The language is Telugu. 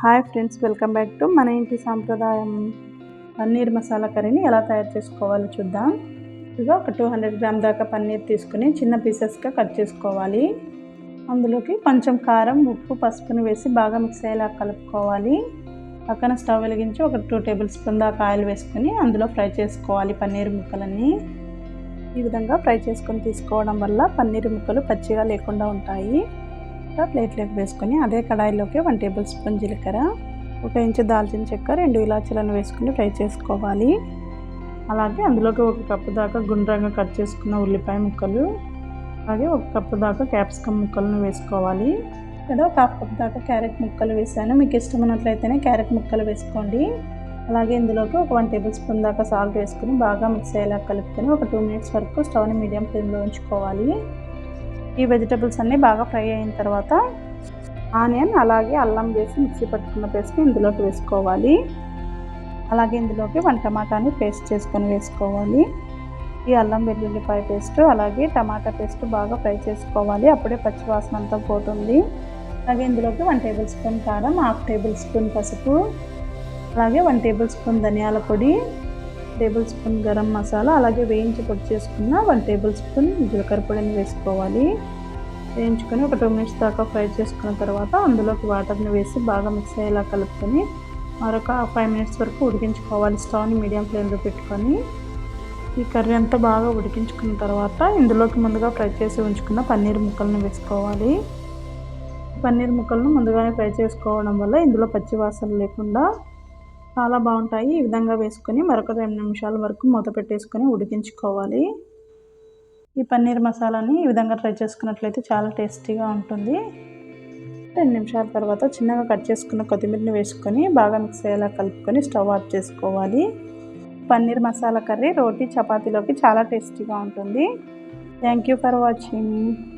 Hi friends welcome back to మన ఇంటి సాంప్రదాయం. పన్నీర్ మసాలా కర్రీని ఎలా తయారు చేసుకోవాలో చూద్దాం. ఇదిగో ఒక టూ హండ్రెడ్ గ్రామ్ దాకా పన్నీర్ తీసుకుని చిన్న పీసెస్గా కట్ చేసుకోవాలి. అందులోకి కొంచెం కారం ఉప్పు పసుపుని వేసి బాగా మిక్స్ అయ్యేలా కలుపుకోవాలి. పక్కన స్టవ్ వెలిగించి ఒక టూ టేబుల్ స్పూన్ దాకా ఆయిల్ వేసుకొని అందులో ఫ్రై చేసుకోవాలి పన్నీర్ ముక్కలన్నీ. ఈ విధంగా ఫ్రై చేసుకొని తీసుకోవడం వల్ల పన్నీర్ ముక్కలు పచ్చిగా లేకుండా ఉంటాయి. ప్లేట్లోకి వేసుకొని అదే కడాయిలోకి వన్ టేబుల్ స్పూన్ జీలకర్ర ఒక ఇంచు దాల్చిన చెక్క రెండు ఇలాచీలను వేసుకుని ఫ్రై చేసుకోవాలి. అలాగే అందులోకి ఒక కప్పు దాకా గుండ్రంగా కట్ చేసుకున్న ఉల్లిపాయ ముక్కలు అలాగే ఒక కప్పు దాకా క్యాప్సికమ్ ముక్కలను వేసుకోవాలి. ఇక్కడ ఒక హాఫ్ కప్ దాకా క్యారెట్ ముక్కలు వేసాను. మీకు ఇష్టమైనట్లయితేనే క్యారెట్ ముక్కలు వేసుకోండి. అలాగే ఇందులోకి ఒక వన్ టేబుల్ స్పూన్ దాకా సాల్ట్ వేసుకుని బాగా మిక్స్ అయ్యేలా కలుపుకొని ఒక టూ మినిట్స్ వరకు స్టవ్ని మీడియం ఫ్లేమ్లో ఉంచుకోవాలి. ఈ వెజిటబుల్స్ అన్నీ బాగా ఫ్రై అయిన తర్వాత ఆనియన్ అలాగే అల్లం వేసి మిక్సీ పట్టుకున్న పేస్ట్ని ఇందులోకి వేసుకోవాలి. అలాగే ఇందులోకి వన్ టమాటాని పేస్ట్ చేసుకొని వేసుకోవాలి. ఈ అల్లం వెల్లుల్లిపాయ పేస్ట్ అలాగే టమాటా పేస్ట్ బాగా ఫ్రై చేసుకోవాలి. అప్పుడే పచ్చివాసన అంతా పోతుంది. అలాగే ఇందులోకి వన్ టేబుల్ స్పూన్ కారం హాఫ్ టేబుల్ స్పూన్ పసుపు అలాగే వన్ టేబుల్ స్పూన్ ధనియాల పొడి టేబుల్ స్పూన్ గరం మసాలా అలాగే వేయించి పొడి చేసుకున్న వన్ టేబుల్ స్పూన్ జీలకర్ర పొడిని వేసుకోవాలి. వేయించుకొని ఒక టూ మినిట్స్ దాకా ఫ్రై చేసుకున్న తర్వాత అందులోకి వాటర్ని వేసి బాగా మిక్స్ అయ్యేలా కలుపుకొని మరొక ఫైవ్ మినిట్స్ వరకు ఉడికించుకోవాలి స్టవ్ని మీడియం ఫ్లేమ్లో పెట్టుకొని. ఈ కర్రీ అంతా బాగా ఉడికించుకున్న తర్వాత ఇందులోకి ముందుగా ఫ్రై చేసి ఉంచుకున్న పన్నీర్ ముక్కలను వేసుకోవాలి. పన్నీర్ ముక్కలను ముందుగానే ఫ్రై చేసుకోవడం వల్ల ఇందులో పచ్చివాసన లేకుండా చాలా బాగుంటాయి. ఈ విధంగా వేసుకొని మరొక రెండు నిమిషాల వరకు మూత పెట్టేసుకొని ఉడికించుకోవాలి. ఈ పన్నీర్ మసాలాని ఈ విధంగా ట్రై చేసుకున్నట్లయితే చాలా టేస్టీగా ఉంటుంది. రెండు నిమిషాల తర్వాత చిన్నగా కట్ చేసుకున్న కొత్తిమీరని వేసుకొని బాగా మిక్స్ అయ్యేలా కలుపుకొని స్టవ్ ఆఫ్ చేసుకోవాలి. పన్నీర్ మసాలా కర్రీ రోటీ చపాతీలోకి చాలా టేస్టీగా ఉంటుంది. Thank you for watching.